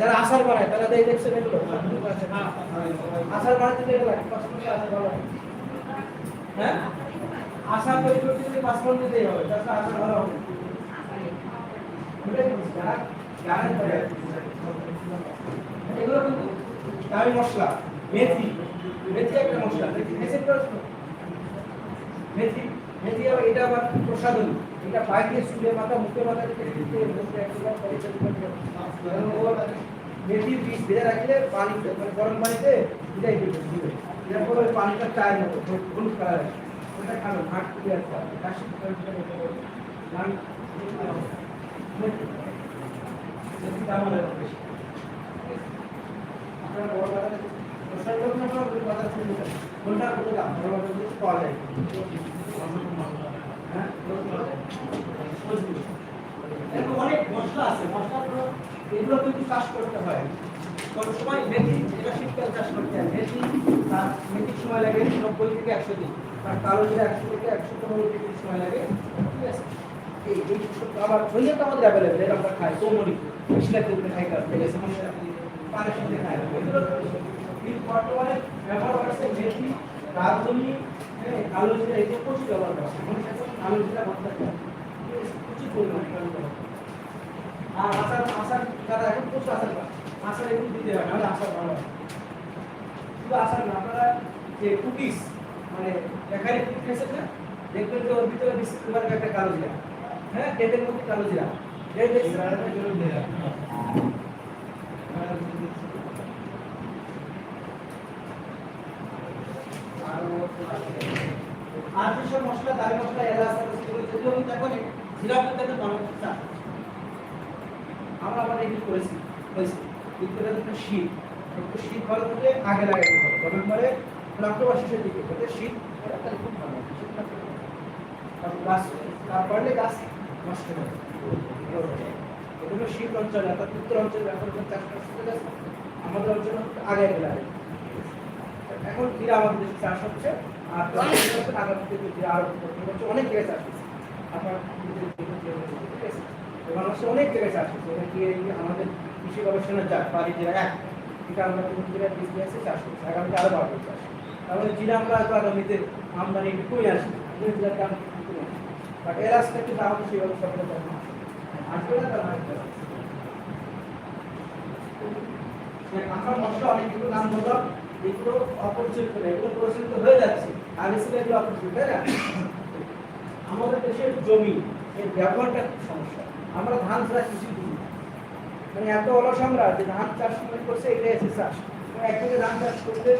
যারা আচার বানায় তারা দেয় দেখছেন এগুলো। আচার বানাতে দেয় লাগে হ্যাঁ? তৈরি করতে গেলে পাসপোর্ট দিতেই হবে তাছাড়া আচার ভালো হবে। জানেন এগুলো কিন্তু দামি মশলা, মেথি। মেথি একটা মশলা মেথি মেথি মেথি আবার এটা আবার প্রসাধন। এটা চুলে মাথা মুখে মাথা মুখে করতে মেথির বীজ ভেজে রাখলে পানি মানে গরম পানিতে ভিজাই দিবে এরপর ওই পানিটা চায়ের মতো হলুদ কালার ওটা খাবে ভাত ক্লিয়ার করা কাশি মেথি মেথি আপনারা পাওয়া যায় হ্যাঁ অনেক মশলা আছে মশলাগুলো এগুলো কিন্তু চাষ করতে হয়। কোন সময় মেথি, এটা শীতকাল চাষ করতে হয়। মেথি, তার মেথির সময় লাগে নব্বই থেকে একশো দিন। আর কালো জিরা একশো থেকে একশো পনেরো দিন সময় লাগে। ঠিক আছে? এই এই আমাদের আমরা খাই, কোমরি। মিশলাতে উপরে খাই কার ঠিক আছে? মানুষের পানের সাথে খায় এগুলো বর্তমানে হ্যাঁ কালো জিরা, এগুলো প্রচুর ব্যবহার করছে মানুষ এখন কালো জিরা ভর্তা খায় ঠিক আছে? প্রচুর পরিমাণে কালো জিরা ভর্তা। আর আচার আচার তারা এখন প্রচুর আচার খায় আচার এগুলো দিতে হয় নাহলে আচার ভালো হয় শুধু আচার না আপনারা যে কুকিজ মানে দেখাই কুকিজ খেয়েছেন না দেখবেন যে ওর ভিতরে বিস্কুট কুমারের একটা কালো জিরা হ্যাঁ কেকের মধ্যে কালো জিরা এই দেখছেন? আর যেসব মশলা দারি মশলা এলাচ সেগুলো যদিও আমি দেখো জিরা কিন্তু একটা টমেটো চাষ আমরা আবার এগুলো করেছি হয়েছে কিন্তু এটা আগে গাছ তার শীত অঞ্চলে উত্তর অঞ্চলে এখন চাষ করা আমাদের অঞ্চলে আগে লাগে এখন জিরা আমাদের দেশে চাষ হচ্ছে। আর আগামী দিনে আরও অনেক অনেক আমাদের কৃষি নিয়ে চাষ করছি, আগামীতে আরও চাষ। আগামীতে আমদানি কমে আসবে জিরার দাম দাম সেভাবে আসবে না, তার আসবে না আমরা মশলা অনেকগুলো নাম বললাম, এগুলো অপরিচিত এগুলো পরিচিত হয়ে যাচ্ছে। আগে ছিল এগুলো তাই না? আমাদের দেশের জমি, এর ব্যবহারটা সমস্যা। আমরা ধান ছাড়া কিছু বুঝি না। মানে এত অলস আমরা যে ধান চাষ মনে করছে, এটা এসে চাষ মানে এক থেকে ধান চাষ করতে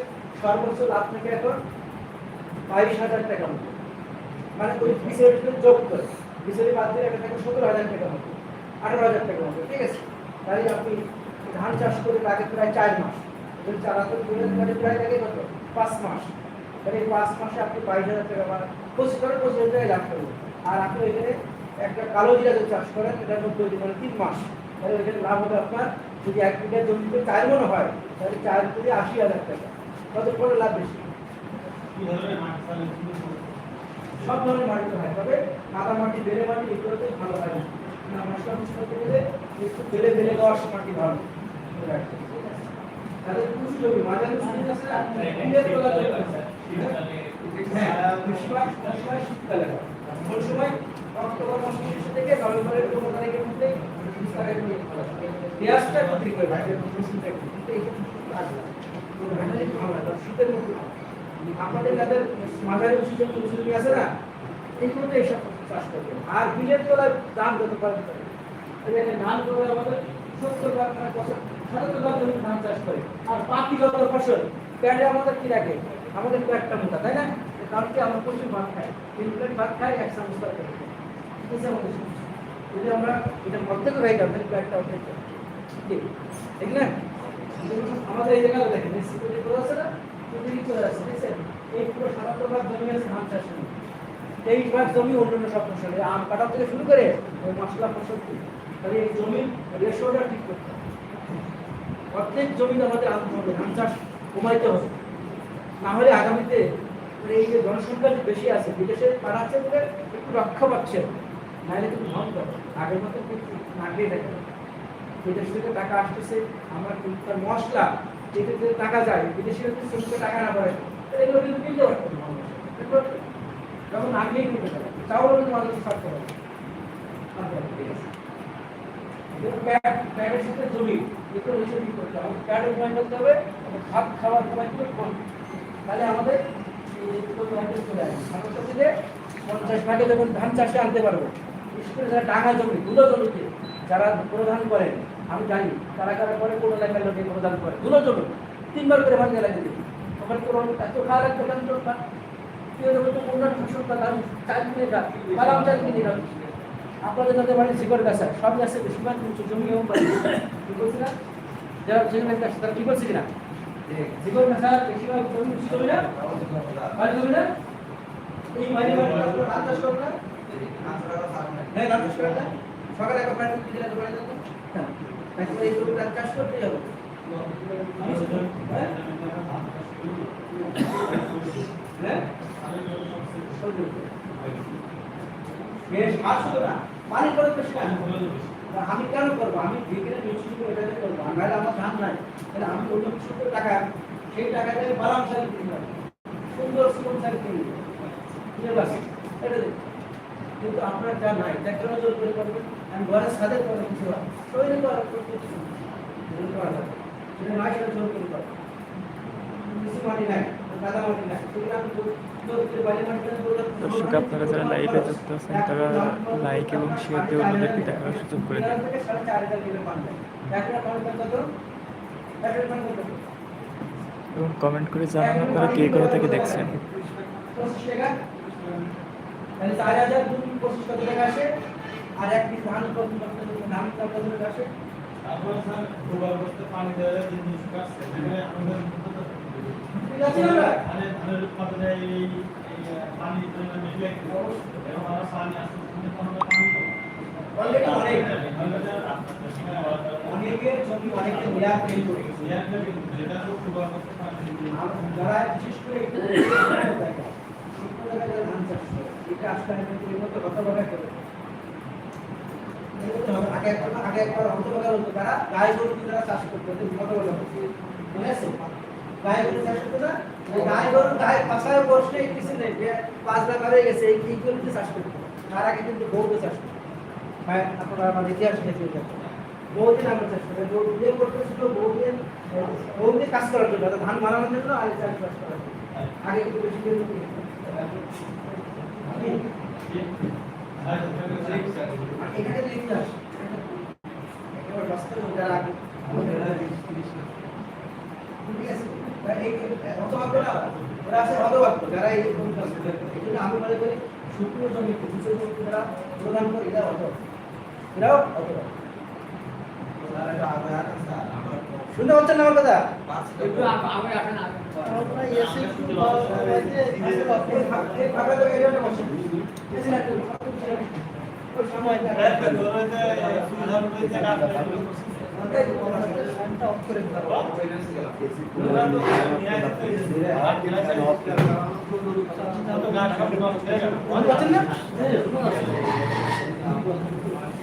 সর্বোচ্চ লাভ থেকে এখন বাইশ হাজার টাকা মতো। মানে ওই বিশের ভিতরে যোগ করে বিশের বাদ দিয়ে একটা থাকে সতেরো হাজার টাকা মতো, আঠারো হাজার টাকা মতো, ঠিক আছে? তাই আপনি ধান চাষ করে লাগে প্রায় চার মাস। চালাতে করে মানে প্রায় লাগে কত? পাঁচ মাস। তাহলে এই পাঁচ মাসে আপনি বাইশ হাজার টাকা মানে পঁচিশ করে পঁচিশ হাজার টাকা লাভ করবেন। আর আপনি এখানে একটা কালো জিরা যদি চাষ করেন এটার মধ্যে যদি মানে তিন মাস। তাহলে এখানে লাভ হবে আপনার যদি এক বিঘা জমিতে চার মনে হয় তাহলে চার থেকে আশি হাজার টাকা। কত করে লাভ বেশি। সব ধরনের মাটিতে হয় তবে কাদা মাটি বেলে মাটি এগুলোতে ভালো হয়। না মশলা মশলা গেলে একটু বেলে বেলে দেওয়ার মাটি ভালো। তাদের কুচি জমি মাঝারি আছে। শীতকালে কোন সময় অক্টোবর মাসের শেষ থেকে নভেম্বরের পনেরো তারিখের মধ্যে। পেঁয়াজটা বিক্রি করে তো শীতের মধ্যে আপনাদের যাদের মাঝারি উঁচু জমি আছে না এইগুলোতে এইসব চাষ করবে আর বিলের তোলার দাম যত পারে তত পারে। এই দেখেন ধান করে আমাদের সত্তর ধান চাষ করে আর বাকি যত ফসল আমাদের কি রাখে আমাদের তো একটা মোটা তাই না? কালকে আমরা প্রচুর ভাত খাই। তিন প্লেট ভাত খাই, এক চামচ। এই যে আমাদের। যদি আমরা এটা অর্ধেক হয়ে গেল তাহলে কয়েকটা অর্ধেক ঠিক। ঠিক না? আমাদের এই জায়গায় দেখেন এই সিকিউরিটি করে আছে না? সিকিউরিটি করে আছে? দেখছেন এই পুরো সাতাত্তর ভাগ জমি আছে, ধান চাষ। তেইশ ভাগ জমি অন্যান্য সব ফসল, আম কাটা থেকে শুরু করে ওই মশলা ফসল তাহলে এই জমির রেশিওটা ঠিক করতে হবে। প্রত্যেক জমিতে আমাদের আনতে হবে, ধান চাষ কমাইতে হবে। না হলে আগামীতে মানে এই যে জনসংখ্যা বেশি আছে, বিদেশে পাঠাচ্ছে বলে একটু রক্ষা পাচ্ছে নাহলে কিন্তু হবে। আগের মতো নাগিয়ে থাকে বিদেশ থেকে টাকা আসতেছে, আমরা তার মশলা যেটা থেকে টাকা যায় বিদেশে শ্রমিকের টাকা না পড়ে এগুলো কিন্তু কিনতে পারতো যখন আগেই কিনতে পারে, তাহলে কিন্তু মানুষ ছাড়তে পারে ঠিক আছে। প্যাডের সাথে জমি, এগুলো কি করতে হবে? প্যাডে জয়েন করতে হবে ভাত খাওয়ার সময় কিন্তু তাহলে আমাদের থেকে পঞ্চাশ ভাগে যখন ধান চাষে আনতে পারব যারা টাকা জমি দুটো জমিতে যারা প্রধান করেন আমি জানি তারা কারা করে, কোনো এলাকার লোকে প্রদান করে। দুটো জমি, তিনবার করে ভাঙে লাগে তখন কোনো এত খাওয়া লাগবে কেন খা আপনাদের যাদের বাড়ি শিকড় গাছা, সব গাছে বেশিরভাগ জমি এবং বাড়ি। কি বলছি না? যারা গাছ তারা কি জমি জমি না জমি আপনারা ধান চাষ না হ্যাঁ সকালে বাড়ি যাবেন হ্যাঁ এই জমি চাষ করতে যাব হ্যাঁ হ্যাঁ বেশ পানি করে বেশি আমি কেন করব? আমি বিকেলে নিশ্চিত করে এটাকে করব। নাহলে আমার ধান নাই। তাহলে আমি অন্য কিছু করে টাকা, সেই টাকা দিয়ে বাদাম শাড়ি কিনে নেব। সুন্দর সুন্দর শাড়ি কিনে নেব। এটা কিন্তু আপনার যা নাই, তা কেন জোর করে করবেন? আমি ঘরের সাথে করব কিছু তৈরি করার কিছু করা যাবে। সেটা নাই সেটা জোর করে করব কিছু মাটি নাই। দর্শক, আপনারা যারা লাইভে যুক্ত আছেন, তারা লাইক এবং শেয়ার দিয়ে অন্যদেরকে দেখার সুযোগ করে দিন পান পান পান? এবং কমেন্ট করে জানান আপনারা কে কোথা থেকে দেখছেন? আর এক পিস ধান কত কত ধান আসে? ঠিক আছে না? Already অনেক। অনেকের জমি অনেকে মিলাপ ফেল করে যারা বিশেষ করে যারা। আগে একবার আগে একবার অন্তর্গত তারা গায়ে গরু দিয়ে তারা চাষ করতো। মনে আছে গায়ে গরু চাষ করতো না? গায়ে গরু গায়ে বসলে কিছু নেই। পাঁচ লাখ গেছে, এই গরুতে চাষ করতো তার আগে কিন্তু গরুতে চাষ করতো আপনারা আমার ইতিহাস দেখে বহুদিন আমরা চাষ করি গরু দিয়ে করতেছিল বহুদিন বহুদিন কাজ করার জন্য ধান মারানোর জন্য আর চাষ জন্য। আগে কিন্তু বেশি যারা ঠিক আছে? যারা এই জন্য আমি মনে করি শুকনো জমি যারা প্রদান করে এরা হত এরাও হতভাগ্য শুনতে পাচ্ছেন না আমার কথা? এই ফা- এই ফাঁকা জায়গায় এরা বসে। এই যে না, একটু ওই সময় পাচ্ছেন না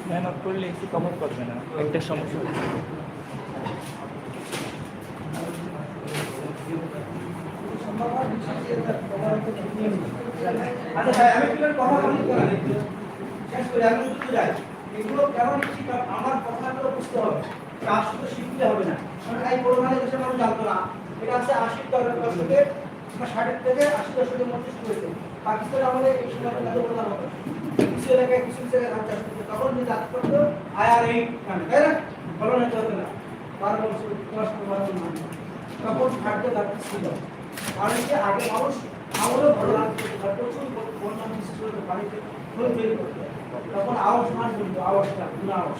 ফ্যান অফ করলে একটু কমন করবে না একটা সমস্যা। আচ্ছা ভাই আমি একটু কথা বলি শেষ করে আমি যাই এগুলো কারণ আমার কথাগুলো বুঝতে হবে। কাজ শুধু শিখতে হবে না। কারণ এই জানতো না। এটা আছে আশির দশকে বা ষাটের থেকে আশি দশকের মধ্যে শুরু আমাদের এই সময় হতো। কিছু এলাকায় কিছু জায়গায় তখন যে তাই না? বারো বছর, দশ বারো তখন খাদ্য ঘাটতি ছিল। কারণ কি আগে মানুষ আমারও ভালো লাগতো। প্রচুর বন্যা বিশেষ করে বাড়িতে তখন আওয়াজ মান বলতো, আওয়াজটা পুরো আওয়াজ।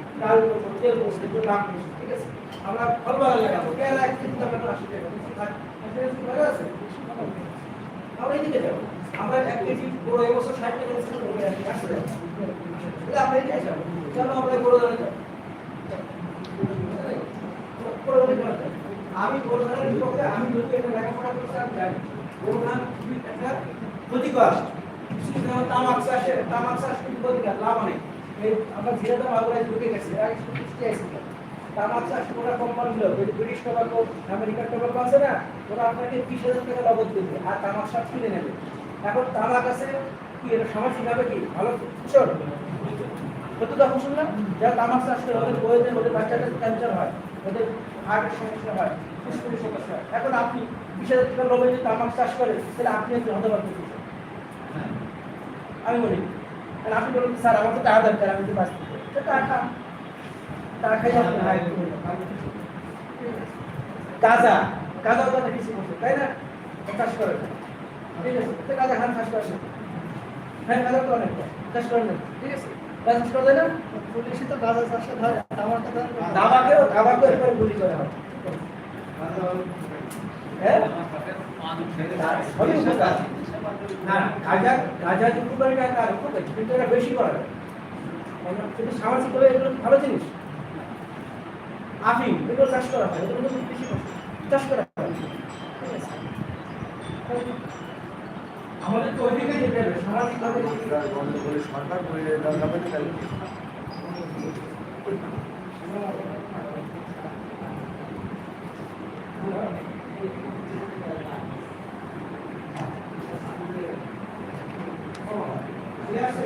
তেল ঠিক আছে? আমরা কেলা এক কেজি আছে? আমরা আমরা এক কেজি এবছর আমরা যাব। বড়। আমি বড় ধানের বিপক্ষে, আমি যদি লেখাপড়া করতে জানি। বড় ধান একটা ক্ষতিকর। তামাক চাষে, তামাক চাষ কিন্তু লাভ এই আমরা ধীরে আগ্রহে ঢুকে গেছে। আগে বৃষ্টি আসছিল তামাক চাষ করা কোম্পানিগুলো ব্রিটিশ টোবাকো আমেরিকার টোবাকো আছে না? ওরা আপনাকে বিশ হাজার টাকা নগদ দেবে আর তামাক চাষ কিনে নেবে। এখন তামাক আছে কি এটা সামাজিকভাবে কি? ভালো কুশল সত্য তো ফসল না যারা তামাক চাষ করে ওদের বইতে ওদের বাচ্চাদের ক্যান্সার হয় ওদের হার্টের সমস্যা হয় ফুসফুসের সমস্যা হয়। এখন আপনি বিশ হাজার টাকা লোভে যদি তামাক চাষ করে তাহলে আপনি একটু হতে পারবেন আমি বলি আর আপনি বলুন স্যার আমার তো টাকা দরকার আমি তো বাঁচতে। টাকা খান টাকা খাই আপনি হাই করুন তো একটা কৃষি তাই না? চাষ করে ঠিক আছে। তো গাঁজা খান চাষ করেন হ্যাঁ গাঁজা তো অনেকটা চাষ করেন না ঠিক আছে। চাষ করে না? পুলিশে তো গাঁজা চাষে ধরে দাবাকেও দাবাকেও এরপরে গুলি করা হয়। হ্যাঁ। উপকার না গাঁজা গাঁজা যে উপকারী না তার কিন্তু এটা বেশি করে কিন্তু সামাজিকভাবে এগুলো ভালো জিনিস। আফিম এগুলো চাষ করা হয় এগুলো কিন্তু বেশি। চাষ করা হয়? আমাদের তো ওইদিকে যেতে হবে সামাজিকভাবে সরকার করে দরকার ঠিক আছে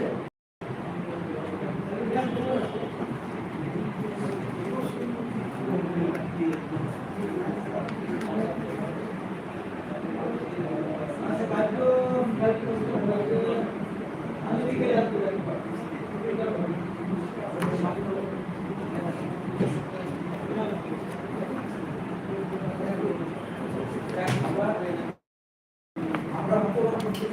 আচ্ছা বাদ্য বাদ্য আমি দিকে যাচ্ছি আমরা ভাগ্যবান করতে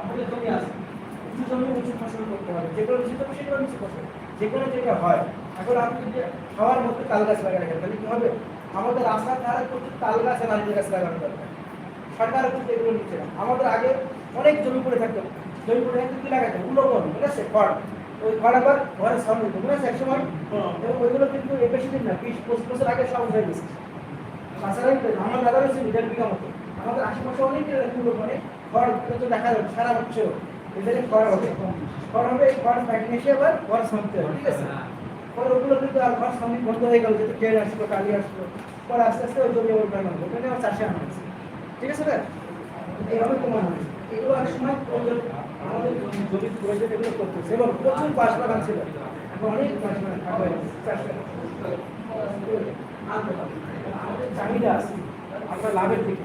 আমাদের জমি আছে। উঁচু জমি ফসল করতে যেটা হয়। আপনি মধ্যে তাল গাছ লাগাই রাখেন তাহলে হবে? আমাদের রাস্তার তাল গাছ আর গাছ লাগানো দরকার। সরকার কিন্তু এগুলো নিচ্ছে না। আমাদের আগে অনেক জমি পড়ে থাকতো। জমি পড়ে থাকতে কি লাগাতো উলোবন ঠিক আছে? খড়। ওই খড় আবার ঘরের সামনে মনে আছে? এক সময় এবং ওইগুলো কিন্তু বেশি দিন না, বিশ, পঁচিশ বছর আগে সব উঠে গেছে। তাছাড়া আমার দাদা রয়েছে দেড় বিঘা মতো। আমাদের আশেপাশে অনেক উলোবনে খড় তো দেখা যাবে সারা বছর এদের খড় হবে। খড় হবে এই খড় এসে আবার ঘর সামতে হবে, ঠিক আছে? পরে ওগুলো কিন্তু আর ঘর সামনে বন্ধ হয়ে গেল, যেহেতু ট্রেন আসলো কালি আসলো, পরে আস্তে আস্তে ওই জমি ওর বানানো ওখানে আমার চাষে আনা হয়েছে। ঠিক আছে স্যার এইভাবে কমানো হয়েছে। এগুলো এক সময় আমাদের জমি প্রয়োজন এগুলো এবং প্রচুর বাঁশ বাগান ছিল। অনেক বাঁশ বাগান চাষ। হবে। আমাদের চাহিদা আছে, আমরা লাভের দিকে?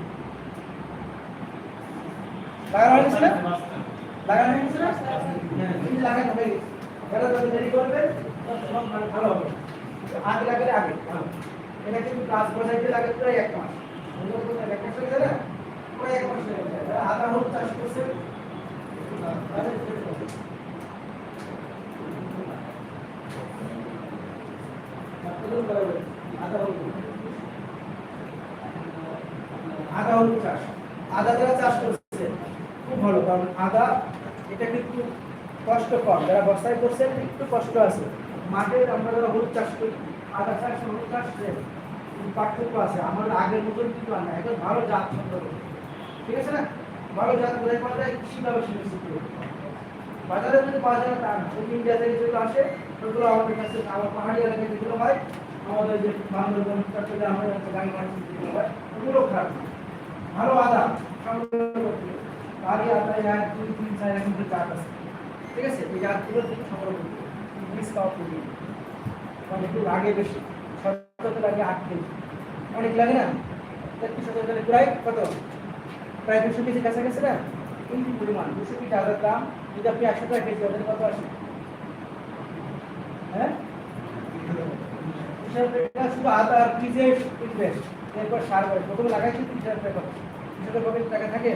লাগানো হয়েছে না? লাগানো হয়েছে না? হ্যাঁ যদি লাগানো হয়ে গেছে এরা যত দেরি করবে তত মানে ভালো হবে। আগে লাগালে আগে এটা কিন্তু গাছ বসাইতে লাগে প্রায় এক মাস। সুন্দর করে এক হয়ে যায় না? প্রায় এক হয়ে হলুদ আদা হলুদ চাষ আদা যারা চাষ করছে খুব ভালো কারণ আদা এটা কিন্তু কষ্ট কম। যারা বস্তায় করছেন একটু কষ্ট আছে। মাঠে আমরা যারা হলুদ চাষ করি, আদা চাষ, হলুদ চাষ পার্থক্য আছে। আমাদের আগের মতন কিন্তু আর না এখন ভালো জাত সংগ্রহ ঠিক আছে না? ভালো জাত কোথায় পাওয়া যায় কৃষিভাবে সুনিশ্চিত। বাজারে যদি পাওয়া যায় না তা না। ইন্ডিয়া থেকে যেগুলো আসে, ওগুলো আমাদের কাছে আমার পাহাড়ি এলাকায় যেগুলো হয়, আমাদের যে বান্দরবন, চট্টগ্রাম আমাদের কাছে গাঙ্গেয় যেগুলো হয়, ওগুলো খারাপ। ভালো আদা সংগ্রহ করতে। হবে। বাড়ি আদা এক, দুই, তিন, চার এখন জাত আছে। ঠিক আছে? এই জাতগুলো থেকে সংগ্রহ মানে একটু লাগে বেশি। সতেরো লাগে আট কেজি অনেক লাগে না? তেত্রিশ হাজার প্রায় কত? প্রায় দুশো কেজি কাছাকাছি না? এই পরিমাণ, দুশো কেজি আদার দাম, যদি আপনি একশো টাকা কেজি, ওদের কত আসে? হ্যাঁ? শুধু আদা আর ইনভেস্ট এরপর সার প্রথমে লাগাইছি তিরিশ হাজার টাকা তিরিশ হাজার টাকা থাকে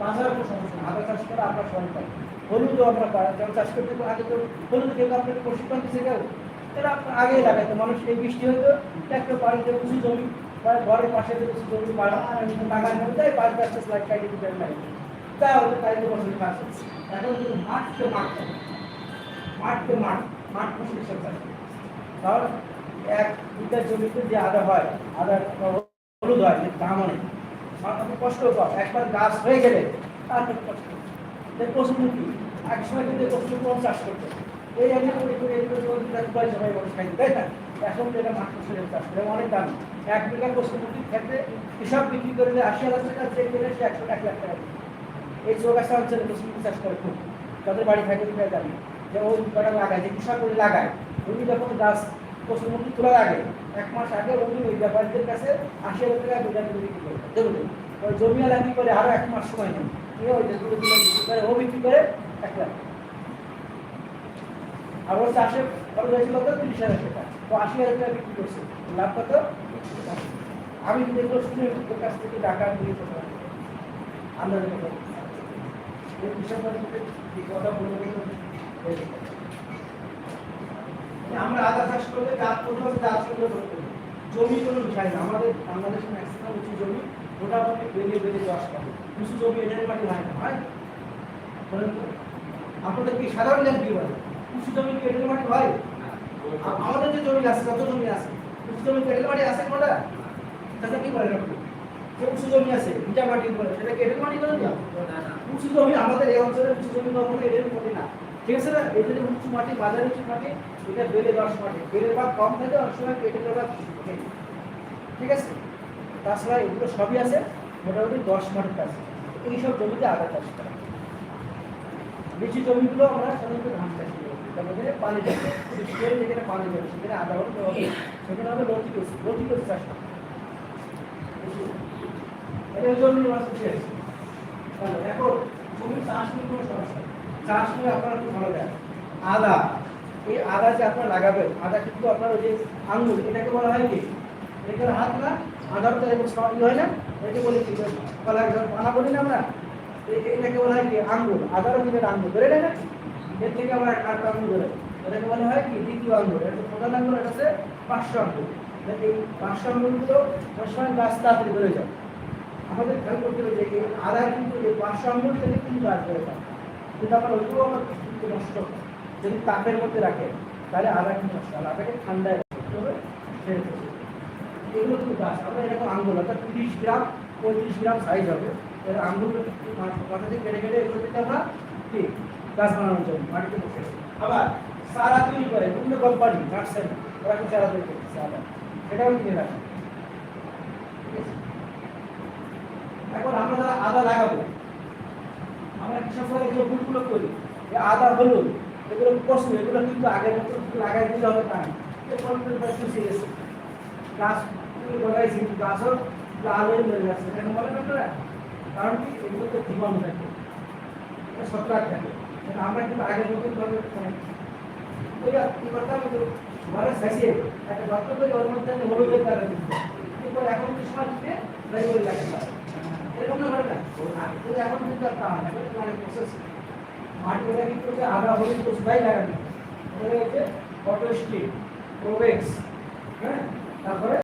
তো কোনো সমস্যা আদা চাষ করে আপনার সবাই পাই। হলুদও আমরা যেমন চাষ করতে তো আগে তো হলুদ কেউ আপনাকে প্রশিক্ষণ দিচ্ছে কেউ আপনার আগেই লাগাইতো মানুষ এই বৃষ্টি হতো একটা বাড়িতে উঁচু জমি বা ঘরের পাশে উঁচু জমি লাগানো হতো তাই পাঁচ পাঁচটা স্লাইড কাটিয়ে তা হলে তাই তো বছর হচ্ছে এখন কিন্তু মাঠ থাকে। মাঠকে মাঠ মাঠ ফসল সব চাষ এক দুটা জমিতে যে আদা হয়, আদা হলুদ হয় দাম অনেক কষ্ট কম একবার গাছ হয়ে গেলে তারপর কষ্ট কি? এক সময় কিন্তু কম চাষ করতে। এই এনে করে করে উপায় সবাই মানুষ তাই না? এখন মাঠ ফসলের চাষ করে অনেক দাম। এক বিঘা পশুমুখীর ক্ষেত্রে কৃষক বিক্রি করলে আশি হাজার টাকা কিনে সে একশো এক লাখ টাকা এই চৌগাছা অঞ্চলে চাষ করে খুব। তাদের বাড়ি থাকে কোথায় জানি যে ওই লাগায়, যে কৃষক করে লাগায়। উনি যখন গাছ পশুমুখী তোলার আগে এক মাস আগে ওই ব্যাপারীদের কাছে আশি হাজার টাকা বিক্রি কি করে, আরও এক মাস সময় নেই নিয়ে ওই বিক্রি করে, ও বিক্রি করে এক লাখ। আর খরচ হয়েছিল তিরিশ হাজার টাকা। আশি হাজার টাকা বিক্রি করছে। লাভ কত? আমি এগুলো শুনে ওর কাছ থেকে টাকা করতে পারি আন্দাজে কথা কথা বলে বলে এই আমরা আদা চাষ করলে গাছ প্রথমে গাছ করতে হবে। জমি কোনো বিষয় না। আমাদের বাংলাদেশে ম্যাক্সিমাম উঁচু জমি মোটামুটি বেরিয়ে বেরিয়ে চাষ করে উঁচু জমি এদের মাটি হয় না, হয়? আপনাদের কি সাধারণ জ্ঞান কি বলে? উঁচু জমি কি এদের মাটি হয়? আমাদের যে জমি আছে কত জমি আছে, উঁচু জমি কি এদের মাটি আছে কোনটা তাতে কি বলেন আপনি যে উঁচু জমি আছে ভিটা মাটি বলে, সেটা কি এদের মাটি বলে না উঁচু জমি আমাদের এই অঞ্চলে উঁচু জমি কখনো এদের মাটি না। ঠিক আছে না? যে উঁচু মাটি বাজারে উঁচু মাটি এটা বেলে দশ মাটি বেলের ভাগ কম থাকে অনেক সময় পেটের ভাগ ঠিক আছে? তাছাড়া এগুলো সবই আছে, মোটামুটি দশ মাটির কাছে এইসব জমিতে আদা চাষ করা। বেশি জমিগুলো আমরা সাধারণত ধান চাষ পানি সেখানে আদা সেখানে হবে লতি চাষ করা। এটা জমি এখন জমি চাষ নিয়ে কোনো সমস্যা চাষ নিয়ে আপনারা খুব ভালো দেন আদা এই আদা যে আপনারা লাগাবেন, আদা কিন্তু আপনার ওই যে আঙ্গুর, এটাকে বলা হয় কি? এটাকে হাত না? আদার তো এরকম সব হয় না, এটাকে বলি কি? কলা পানা বলি না আমরা? এটাকে বলা হয় কি? আঙ্গুর, আদারও কিন্তু আঙ্গুর ধরে না? এর থেকে আমরা একটা আঙ্গুর ধরে। এটাকে বলা হয় কি? দ্বিতীয় আঙ্গুর। এটা প্রধান আঙ্গুর এটা হচ্ছে পাঁচশো আঙ্গুর। তা এই পাঁচশো আঙ্গুরগুলো অনেক সময় গাছ তাড়াতাড়ি ধরে যায়। আমাদের খেয়াল করতে হবে যে এই কিন্তু এই পাঁচশো আঙ্গুর থেকে কিন্তু গাছ ধরে যায় কিন্তু আমরা ওইগুলো কিন্তু নষ্ট হয়। যদি তাপের মধ্যে রাখে, তাহলে আদা হয় আদাকে ঠান্ডায় রাখতে হবে। এগুলো গাছ আমরা এরকম আঙ্গুর, অর্থাৎ তিরিশ গ্রাম, পঁয়ত্রিশ গ্রাম সাইজ হবে। এর আঙ্গুর মাথা দিয়ে কেটে কেটে এগুলো থেকে আমরা কি? গাছ মাটিতে বসে আবার চারা তৈরি করে, বিভিন্ন কোম্পানি নার্সারি, ওরা কিন্তু চারা তৈরি করতেছে আবার। কিনে ঠিক? এখন আমরা যারা আদা লাগাবো, আমরা কৃষকরা এগুলো ভুলগুলো করি আদা হলুদ এগুলো প্রশ্ন এগুলো কিন্তু আগের মতো লাগাই দিলে হবে না। পনেরো প্রশ্ন সিরিয়াস ক্লাস লাগাইছি, কিন্তু আসল আলোই মেরে যাচ্ছে কেন বলেন কারণ কি, এগুলো তো জীবাণু থাকে। আমরা কিন্তু আগের মতো ভাবে ওইটা কি করতাম ঘরে শেষে একটা এখন কি সময় দিতে লাইব্রেরি লাগে। এখন কিন্তু আর তা হয় না। মাটিটা কিন্তু আদা হলুদ কোচবাই লাগানো ওখানে হচ্ছে অটো অটোস্টিক প্রোবেক্স হ্যাঁ? তারপরে